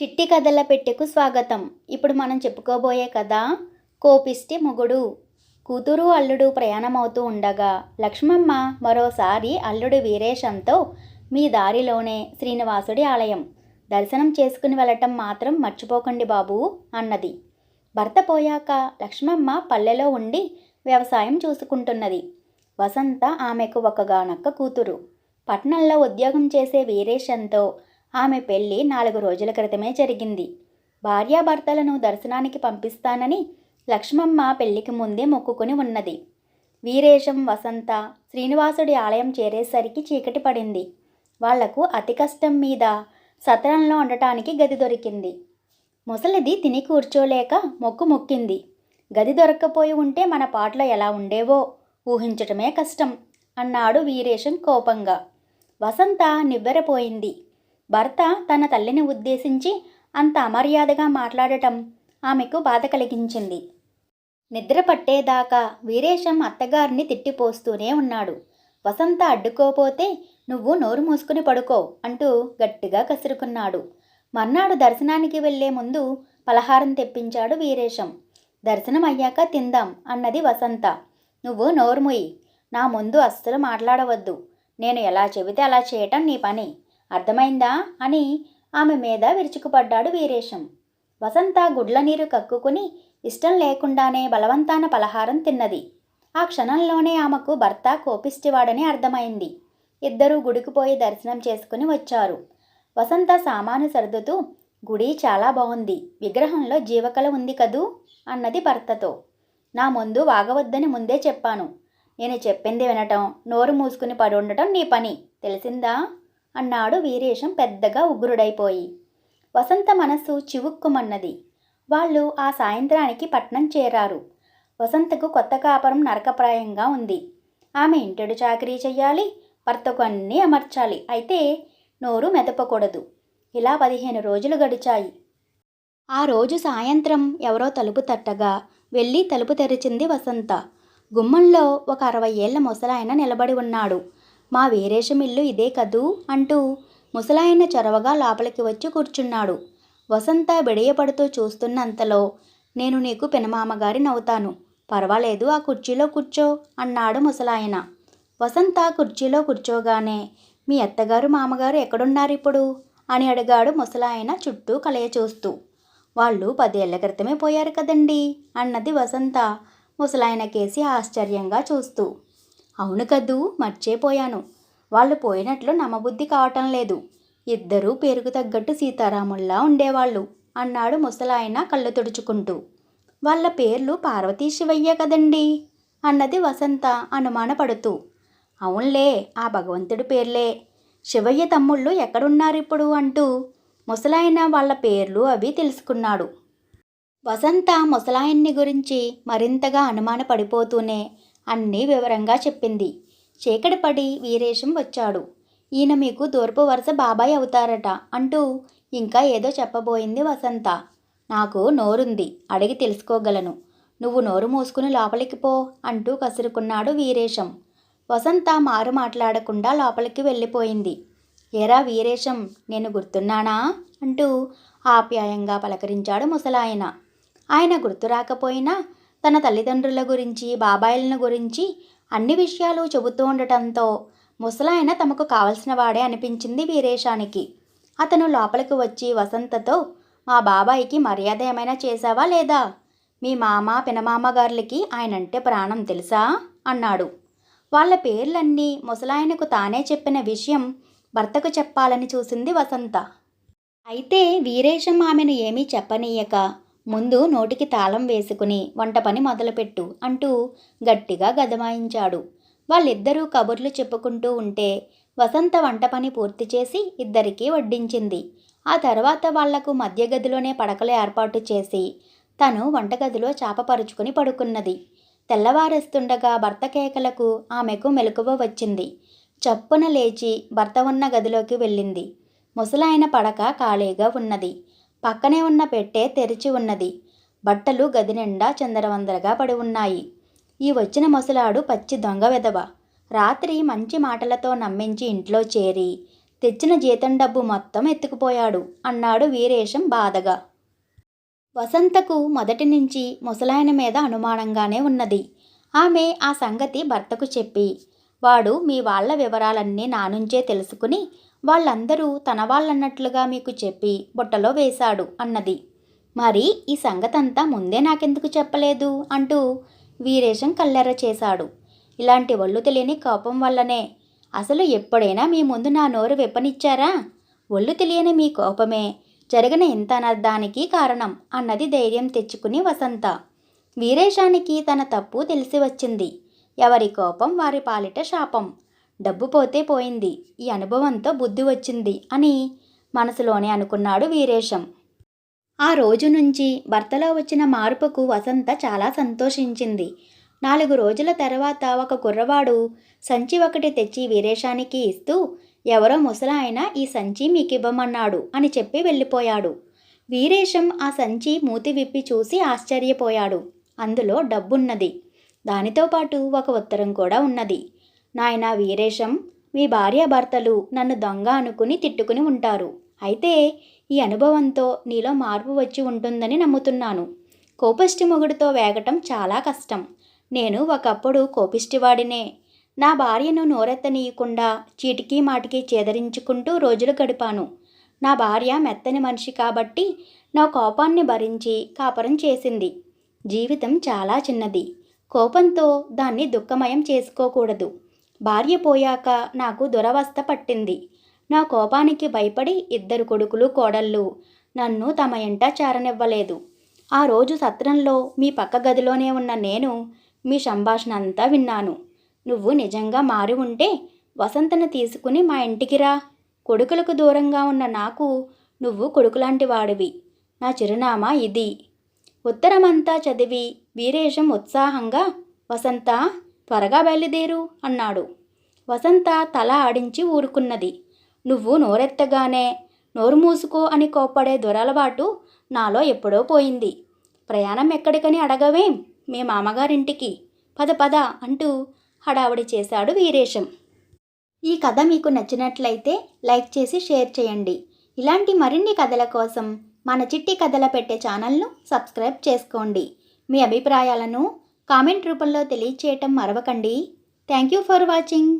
చిట్టి కథల పెట్టెకు స్వాగతం. ఇప్పుడు మనం చెప్పుకోబోయే కథ కోపిష్టి మొగుడు. కూతురు అల్లుడు ప్రయాణమవుతూ ఉండగా లక్ష్మమ్మ మరోసారి అల్లుడు వీరేశంతో మీ దారిలోనే శ్రీనివాసుడి ఆలయం. దర్శనం చేసుకుని వెళ్ళటం మాత్రం మర్చిపోకండి బాబు అన్నది. భర్త పోయాక లక్ష్మమ్మ పల్లెలో ఉండి వ్యవసాయం చూసుకుంటున్నది. వసంత ఆమెకు ఒకగానొక్క కూతురు. పట్నంలో ఉద్యోగం చేసే వీరేశంతో ఆమె పెళ్ళి నాలుగు రోజుల క్రితమే జరిగింది. భార్యాభర్తలను దర్శనానికి పంపిస్తానని లక్ష్మమ్మ పెళ్ళికి ముందే మొక్కుకుని ఉన్నది. వీరేశం వసంత శ్రీనివాసుడి ఆలయం చేరేసరికి చీకటి పడింది. వాళ్ళకు అతి కష్టం మీద సత్రంలో ఉండటానికి గది దొరికింది. ముసలిది తిని కూర్చోలేక మొక్కు మొక్కింది. గది దొరక్కపోయి ఉంటే మన పాటలు ఎలా ఉండేవో ఊహించటమే కష్టం అన్నాడు వీరేశం కోపంగా. వసంత నివ్వెరపోయింది. భర్త తన తల్లిని ఉద్దేశించి అంత అమర్యాదగా మాట్లాడటం ఆమెకు బాధ కలిగించింది. నిద్ర పట్టేదాకా వీరేశం అత్తగారిని తిట్టిపోస్తూనే ఉన్నాడు. వసంత అడ్డుకోపోతే నువ్వు నోరు మూసుకుని పడుకో అంటూ గట్టిగా కసురుకున్నాడు. మర్నాడు దర్శనానికి వెళ్ళే ముందు పలహారం తెప్పించాడు వీరేశం. దర్శనం అయ్యాక తిందాం అన్నది వసంత. నువ్వు నోరుముయి నా ముందు అస్సలు మాట్లాడవద్దు. నేను ఎలా చెబితే అలా చేయటం నీ పని. అర్థమైందా అని ఆమె మీద విరుచుకుపడ్డాడు వీరేశం. వసంత గుడ్ల నీరు కక్కుకుని ఇష్టం లేకుండానే బలవంతాన పలహారం తిన్నది. ఆ క్షణంలోనే ఆమెకు భర్త కోపిష్టివాడని అర్థమైంది. ఇద్దరూ గుడికి పోయి దర్శనం చేసుకుని వచ్చారు. వసంత సామాను సర్దుతూ గుడి చాలా బాగుంది విగ్రహంలో జీవకళ ఉంది కదూ? అన్నది భర్తతో. నా ముందు వాగవద్దని ముందే చెప్పాను. నేను చెప్పింది వినటం నోరు మూసుకుని పడి ఉండటం నీ పని. తెలిసిందా? అన్నాడు వీరేశం పెద్దగా ఉగ్రుడైపోయి. వసంత మనస్సు చివుక్కుమన్నది. వాళ్ళు ఆ సాయంత్రానికి పట్నం చేరారు. వసంతకు కొత్త కాపురం నరకప్రాయంగా ఉంది. ఆమె ఇంటడు చాకరీ చెయ్యాలి భర్తకు అన్నీ అమర్చాలి. అయితే నోరు మెదపకూడదు. ఇలా పదిహేను రోజులు గడిచాయి. ఆ రోజు సాయంత్రం ఎవరో తలుపు తట్టగా వెళ్ళి తలుపు తెరిచింది వసంత. గుమ్మంలో ఒక అరవై ఏళ్ళ ముసలాయన నిలబడి ఉన్నాడు. మా వీరేశం ఇల్లు ఇదే కదూ? అంటూ ముసలాయన చొరవగా లోపలికి వచ్చి కూర్చున్నాడు. వసంత బిడియపడుతూ చూస్తున్నంతలో నేను నీకు పినమామగారి నవ్వుతాను. పర్వాలేదు ఆ కుర్చీలో కూర్చో అన్నాడు ముసలాయన. వసంత కుర్చీలో కూర్చోగానే మీ అత్తగారు మామగారు ఎక్కడున్నారు ఇప్పుడు? అని అడిగాడు ముసలాయన చుట్టూ కలయ చూస్తూ. వాళ్ళు పదేళ్ళ క్రితమే పోయారు కదండి? అన్నది వసంత ముసలాయన కేసి ఆశ్చర్యంగా చూస్తూ. అవును కదూ మర్చిపోయాను. వాళ్ళు పోయినట్లు నమ్మబుద్ధి కావటం లేదు. ఇద్దరూ పేరుకు తగ్గట్టు సీతారాముల్లా ఉండేవాళ్ళు అన్నాడు ముసలాయన కళ్ళు తుడుచుకుంటూ. వాళ్ళ పేర్లు పార్వతీ శివయ్య కదండి అన్నది వసంత అనుమానపడుతూ. అవునులే ఆ భగవంతుడి పేర్లే. శివయ్య తమ్ముళ్ళు ఎక్కడున్నారిప్పుడు అంటూ ముసలాయన వాళ్ళ పేర్లు అవి తెలుసుకున్నాడు. వసంత ముసలాయన్ని గురించి మరింతగా అనుమానపడిపోతూనే అన్నీ వివరంగా చెప్పింది. చీకటిపడి వీరేశం వచ్చాడు. ఈయన మీకు తూర్పు వరుస బాబాయ్ అవుతారట అంటూ ఇంకా ఏదో చెప్పబోయింది వసంత. నాకు నోరుంది అడిగి తెలుసుకోగలను. నువ్వు నోరు మూసుకుని లోపలికి పో అంటూ కసురుకున్నాడు వీరేశం. వసంత మారు మాట్లాడకుండా లోపలికి వెళ్ళిపోయింది. ఏరా వీరేశం నేను గుర్తున్నానా? అంటూ ఆప్యాయంగా పలకరించాడు ముసలాయన. ఆయన గుర్తు రాకపోయినా తన తల్లిదండ్రుల గురించి బాబాయిలను గురించి అన్ని విషయాలు చెబుతూ ఉండటంతో ముసలాయన తమకు కావలసిన వాడే అనిపించింది వీరేశానికి. అతను లోపలికి వచ్చి వసంతతో మా బాబాయికి మర్యాద ఏమైనా చేశావా లేదా? మీ మామ పినమామ గారులకి ఆయనంటే ప్రాణం తెలుసా అన్నాడు. వాళ్ళ పేర్లన్నీ ముసలాయనకు తానే చెప్పిన విషయం భర్తకు చెప్పాలని చూసింది వసంత. అయితే వీరేశం ఆమెను ఏమీ చెప్పనీయక ముందు నోటికి తాళం వేసుకుని వంట పని మొదలుపెట్టు అంటూ గట్టిగా గదమాయించాడు. వాళ్ళిద్దరూ కబుర్లు చెప్పుకుంటూ ఉంటే వసంత వంట పని పూర్తి చేసి ఇద్దరికీ వడ్డించింది. ఆ తర్వాత వాళ్ళకు మధ్య గదిలోనే పడకలు ఏర్పాటు చేసి తను వంటగదిలో చాపపరుచుకుని పడుకున్నది. తెల్లవారేస్తుండగా భర్త కేకలకు ఆమెకు మెలకువ వచ్చింది. చప్పున లేచి భర్త ఉన్న గదిలోకి వెళ్ళింది. ముసలాయన పడక ఖాళీగా ఉన్నది. పక్కనే ఉన్న పెట్టె తెరిచి ఉన్నది. బట్టలు గది నిండా చందరవందరగా పడి ఉన్నాయి. ఈ వచ్చిన ముసలాడు పచ్చి దొంగ వెదవ రాత్రి మంచి మాటలతో నమ్మించి ఇంట్లో చేరి తెచ్చిన జీతం డబ్బు మొత్తం ఎత్తుకుపోయాడు అన్నాడు వీరేశం బాధగా. వసంతకు మొదటి నుంచి ముసలాయన మీద అనుమానంగానే ఉన్నది. ఆమె ఆ సంగతి భర్తకు చెప్పి వాడు మీ వాళ్ళ వివరాలన్నీ నా నుంచే తెలుసుకుని వాళ్ళందరూ తన వాళ్ళన్నట్లుగా మీకు చెప్పి బుట్టలో వేశాడు అన్నది. మరి ఈ సంగతంతా ముందే నాకెందుకు చెప్పలేదు? అంటూ వీరేశం కల్లెర చేశాడు. ఇలాంటి ఒళ్ళు తెలియని కోపం వల్లనే. అసలు ఎప్పుడైనా మీ ముందు నా నోరు విప్పనిచ్చారా? ఒళ్ళు తెలియని మీ కోపమే. జరిగిన ఇంత అనర్థానికి కారణం అన్నది ధైర్యం తెచ్చుకుని వసంత. వీరేశానికి తన తప్పు తెలిసి వచ్చింది. ఎవరి కోపం వారి పాలిట శాపం. డబ్బు పోతే పోయింది. ఈ అనుభవంతో బుద్ధి వచ్చింది అని మనసులోనే అనుకున్నాడు వీరేశం. ఆ రోజు నుంచి భర్తలో వచ్చిన మార్పుకు వసంత చాలా సంతోషించింది. నాలుగు రోజుల తర్వాత ఒక కుర్రవాడు సంచి ఒకటి తెచ్చి వీరేశానికి ఇస్తూ ఎవరో ముసలాయన ఈ సంచి మీకు ఇవ్వమన్నాడు అని చెప్పి వెళ్ళిపోయాడు. వీరేశం ఆ సంచి మూతి విప్పి చూసి ఆశ్చర్యపోయాడు. అందులో డబ్బున్నది. దానితో పాటు ఒక ఉత్తరం కూడా ఉన్నది. నాయన వీరేశం మీ భార్యాభర్తలు నన్ను దొంగ అనుకుని తిట్టుకుని ఉంటారు. అయితే ఈ అనుభవంతో నీలో మార్పు వచ్చి ఉంటుందని నమ్ముతున్నాను. కోపష్టి మొగుడితో వేగటం చాలా కష్టం. నేను ఒకప్పుడు కోపిష్టివాడినే. నా భార్యను నోరెత్తనీయకుండా చీటికి మాటికి చేదరించుకుంటూ రోజులు గడిపాను. నా భార్య మెత్తని మనిషి కాబట్టి నా కోపాన్ని భరించి కాపరం చేసింది. జీవితం చాలా చిన్నది. కోపంతో దాన్ని దుఃఖమయం చేసుకోకూడదు. భార్య పోయాక నాకు దురవస్థ పట్టింది. నా కోపానికి భయపడి ఇద్దరు కొడుకులు కోడళ్ళు నన్ను తమ ఇంట చేరనివ్వలేదు. ఆ రోజు సత్రంలో మీ పక్క గదిలోనే ఉన్న నేను మీ సంభాషణ అంతా విన్నాను. నువ్వు నిజంగా మారి ఉంటే వసంతను తీసుకుని మా ఇంటికి రా. కొడుకులకు దూరంగా ఉన్న నాకు నువ్వు కొడుకులాంటి వాడివి. నా చిరునామా ఇది. ఉత్తరమంతా చదివి వీరేశం ఉత్సాహంగా వసంత త్వరగా బయలుదేరు అన్నాడు. వసంత తల ఆడించి ఊరుకున్నది. నువ్వు నోరెత్తగానే నోరు మూసుకో అని కోప్పడే దురలవాటు నాలో ఎప్పుడో పోయింది. ప్రయాణం ఎక్కడికని అడగవేం? మీ మామగారింటికి. పద పద అంటూ హడావడి చేశాడు వీరేశం. ఈ కథ మీకు నచ్చినట్లయితే లైక్ చేసి షేర్ చేయండి. ఇలాంటి మరిన్ని కథల కోసం మన చిట్టి కథల పెట్టే ఛానల్ను సబ్స్క్రైబ్ చేసుకోండి. మీ అభిప్రాయాలను కామెంట్ రూపంలో తెలియచేయటం మరవకండి. Thank you for watching.